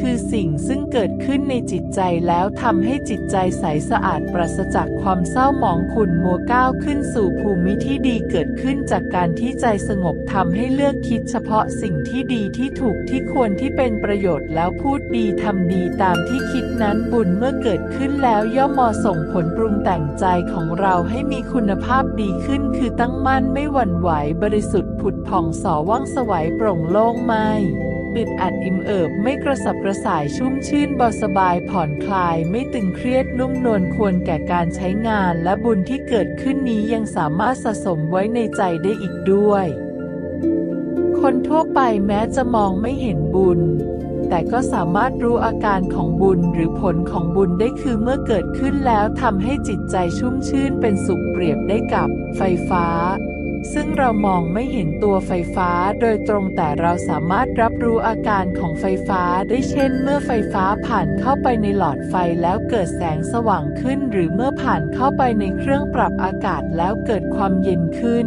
คือสิ่งซึ่งเกิดขึ้นในจิตใจแล้วทำให้จิตใจใสสะอาดปราศจากความเศร้าหมองขุ่นมัวก้าวขึ้นสู่ภูมิที่ดีเกิดขึ้นจากการที่ใจสงบทำให้เลือกคิดเฉพาะสิ่งที่ดีที่ถูกที่ควรที่เป็นประโยชน์แล้วพูดดีทำดีตามที่คิดนั้นบุญเมื่อเกิดขึ้นแล้วย่อมมอส่งผลปรุงแต่งใจของเราให้มีคุณภาพดีขึ้น คือตั้งมั่นไม่หวั่นไหวบริสุทธิ์ผุดผ่องสอว่างสวัยโปร่งโล่งไม่ อึดอัดอิ่มเอิบไม่กระสับกระส่ายชุ่มชื่นเบาสบายผ่อนคลายไม่ตึงเครียดนุ่มนวลควรแก่การใช้งานและบุญที่เกิดขึ้นนี้ยังสามารถสะสมไว้ในใจได้อีกด้วย คนทั่วไปแม้จะมองไม่เห็นบุญแต่ก็สามารถรู้อาการของบุญหรือผลของบุญได้คือเมื่อเกิดขึ้นแล้วทำให้จิตใจชุ่มชื่นเป็นสุขเปรียบได้กับไฟฟ้า ซึ่งเรามองไม่เห็นตัวไฟฟ้าโดยตรงแต่เราสามารถรับรู้อาการของไฟฟ้าได้เช่น เมื่อไฟฟ้าผ่านเข้าไปในหลอดไฟแล้วเกิดแสงสว่างขึ้น หรือเมื่อผ่านเข้าไปในเครื่องปรับอากาศแล้วเกิดความเย็นขึ้น